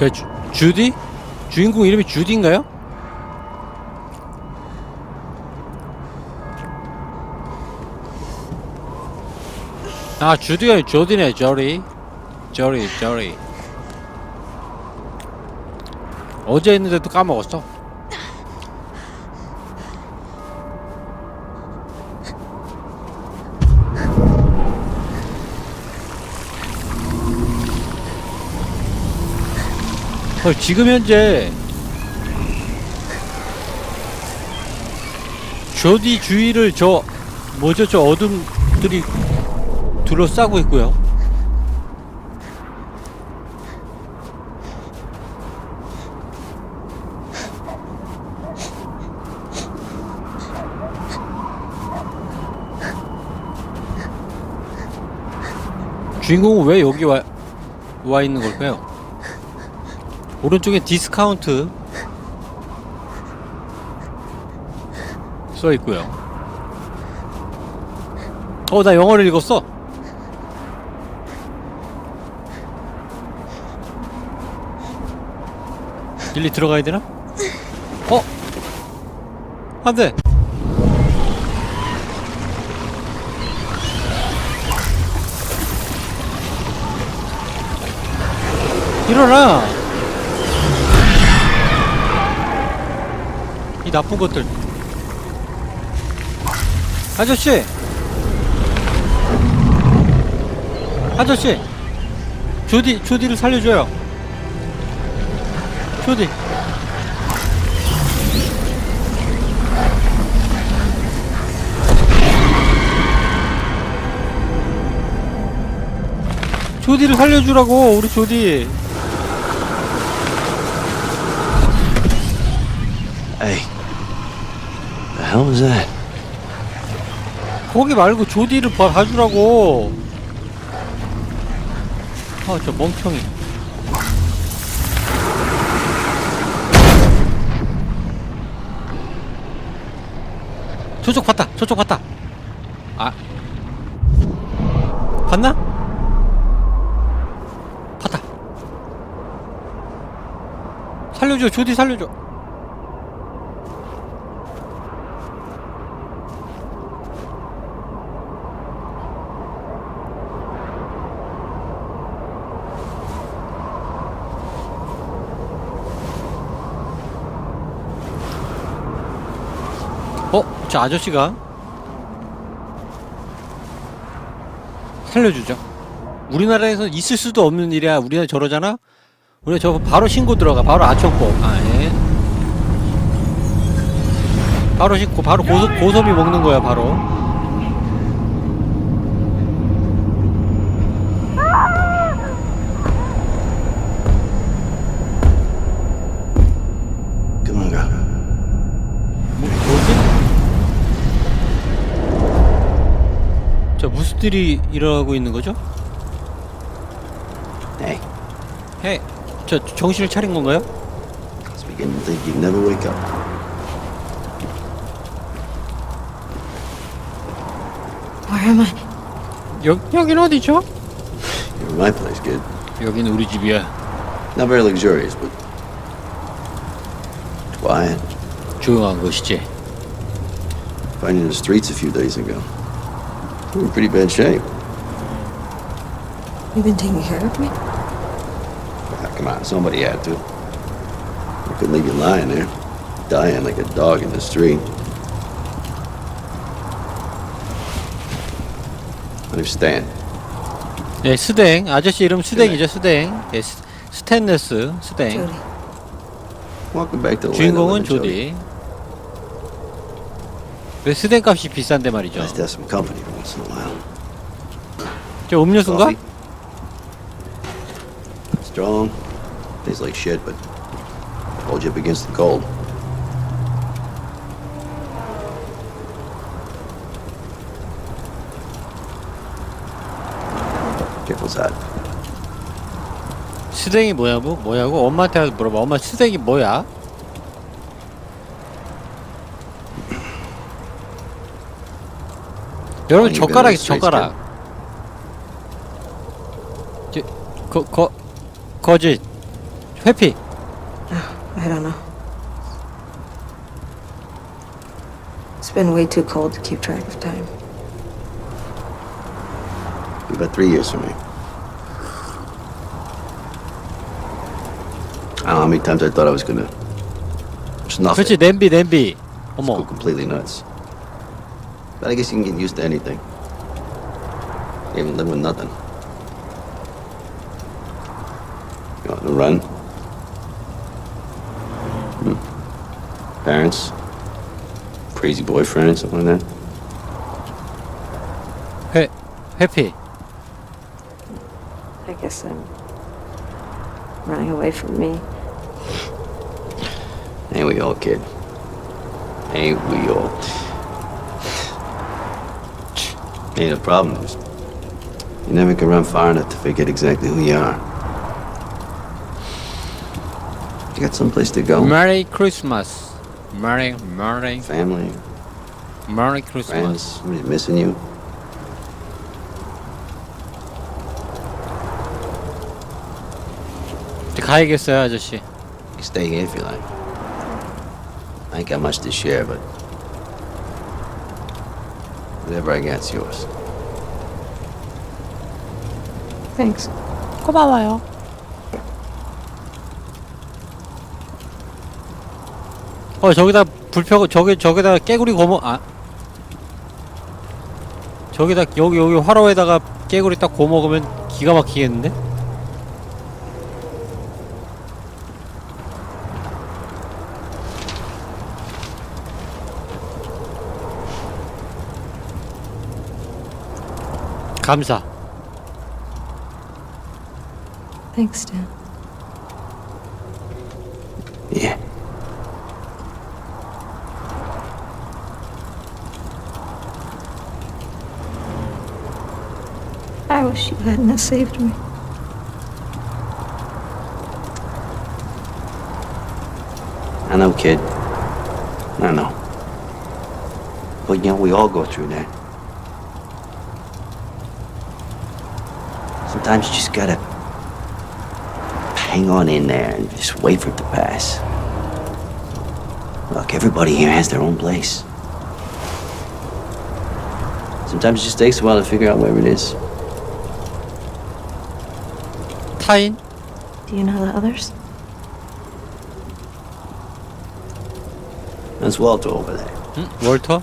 저 주, 주디? 주인공 이름이 주디인가요? 아 주디가 조디네 조리 조리 조리 어제 했는데도 까먹었어 어, 지금 현재 조디 주위를 저 뭐죠 저 어둠들이 둘러싸고 있고요. 주인공은 왜 여기 와, 와 있는 걸까요? 오른쪽에 디스카운트 써 있고요. 어, 나 영어를 읽었어. 일리 들어가야 되나? 어? 안 돼. 일어나! 이 나쁜 것들. 아저씨! 아저씨! 조디, 조디를 살려줘요. 조디. 조디를 살려주라고, 우리 조디. The hell was that? 거기 말고 조디를 봐- 봐주라고. 아, 저 멍청이. 저쪽 봤다. 저쪽 봤다. 아. 봤나? 봤다. 살려줘. 조디 살려줘. 어? 저 아저씨가 살려주죠. 우리나라에서 있을 수도 없는 일이야. 우리나라 저러잖아? 우리 저 바로 신고 들어가. 바로 아청법. 아, 예. 바로 신고, 바로 고소, 고소비 먹는 거야, 바로. 일이 일어나고 있는 거죠? Hey, 해. 저 정신을 차린 건가요? I was beginning to think you'd never wake up. Where am I? 여, 여긴 어디죠? You're in my place, kid. 여긴 우리 집이야. Not very luxurious, but quiet. 조용한 곳이지. In the streets a few days ago. You were in pretty bad shape. You've been taking care of me? Ah, come on, somebody had to. I couldn't leave you lying there, dying like a dog in the street. Understand? 네, 스댕. 아저씨 이름 스댕이죠, 스댕. 네, 스, 스탠레스, 스댕. Jody. Welcome back to the land of 주인공은 living, Jody. 조디. 왜 스댕 값이 비싼데 말이죠. Nice to have some company once in a while. 저 음료수인가? Coffee? Strong. Tastes like shit, but hold you up against the cold. Careful's hot. 스댕이 뭐냐고? 뭐냐고? 엄마한테 가서 물어봐. 엄마 스댕이 뭐야? 여러분 아니, 젓가락이 이거는 젓가락. 저, 거, 거, 거짓. 회피. I don't know. It's been way too cold to keep track of time. About three years for me. I don't know how many times I thought I was gonna. Just nothing. 그렇지 냄비 냄비. Go 어머. completely nuts. But I guess you can get used to anything. Even live with nothing. You want to run? Hmm. Parents? Crazy boyfriend, something like that? Hey, happy. I guess I'm running away from me. Ain't we all, kid? Ain't we all? Ain't the problem is, you never can run far enough to forget exactly who you are. You got someplace to go? Merry Christmas. Merry Merry Family, Merry Christmas. friends, somebody's missing you. 이제 가야겠어요 아저씨. You stay here if you like. I ain't got much to share, but whatever I got's yours. Thanks. 고마워요. 어 저기다 불펴 저기 저기다 깨구리 고모 아 저기다 여기 여기 화로에다가 깨구리 딱 고 먹으면 기가 막히겠는데? 감사. Thanks, Dan. Yeah. I wish you hadn't saved me. I know, kid. I know. But you know, we all go through that. Sometimes you just gotta hang on in there and just wait for it to pass. Look, everybody here has their own place. Sometimes it just takes a while to figure out where it is. 타인? Do you know the others? That's Walter over there. 응? 월터?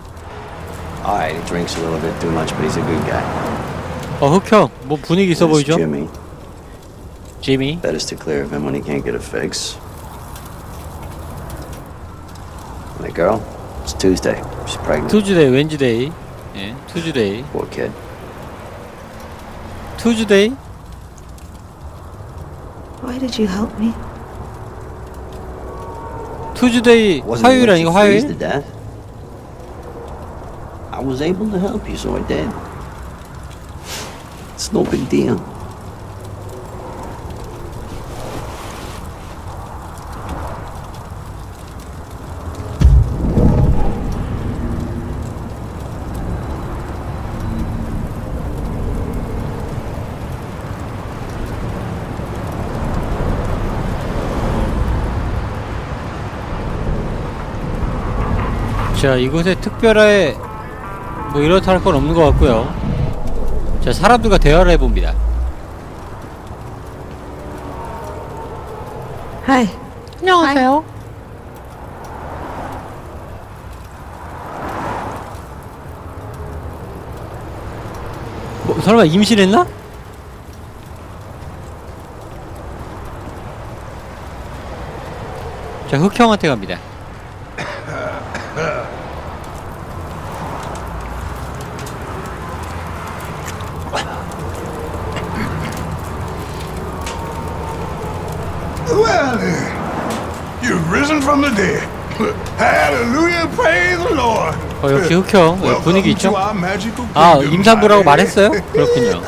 Alright, he drinks a little bit too much, but he's a good guy. 어 흑형 뭐 분위기 있어 There's 보이죠? Jimmy. 지미 Better to clear of him when he can't get a fix. And the girl? It's Tuesday. She's pregnant. 투즈데이 웬즈데이 예 투즈데이 Poor kid. 투즈데이 Why did you help me? 투즈데이 Wasn't 화요일 enough 아니고 to freeze to 화요일? death. I was able to help you, so I did. It's no big deal. 자 이곳에 특별하게 뭐 이렇다 할 건 없는 것 같고요 자 사람들과 대화를 해봅니다 Hi. 안녕하세요 뭐 설마 임신했나? 자 흑형한테 갑니다 Well, you've risen from the dead. Hallelujah, praise the Lord. 어 역시 흑형 예, 분위기 있죠? 아 임산부라고 말했어요? 그렇군요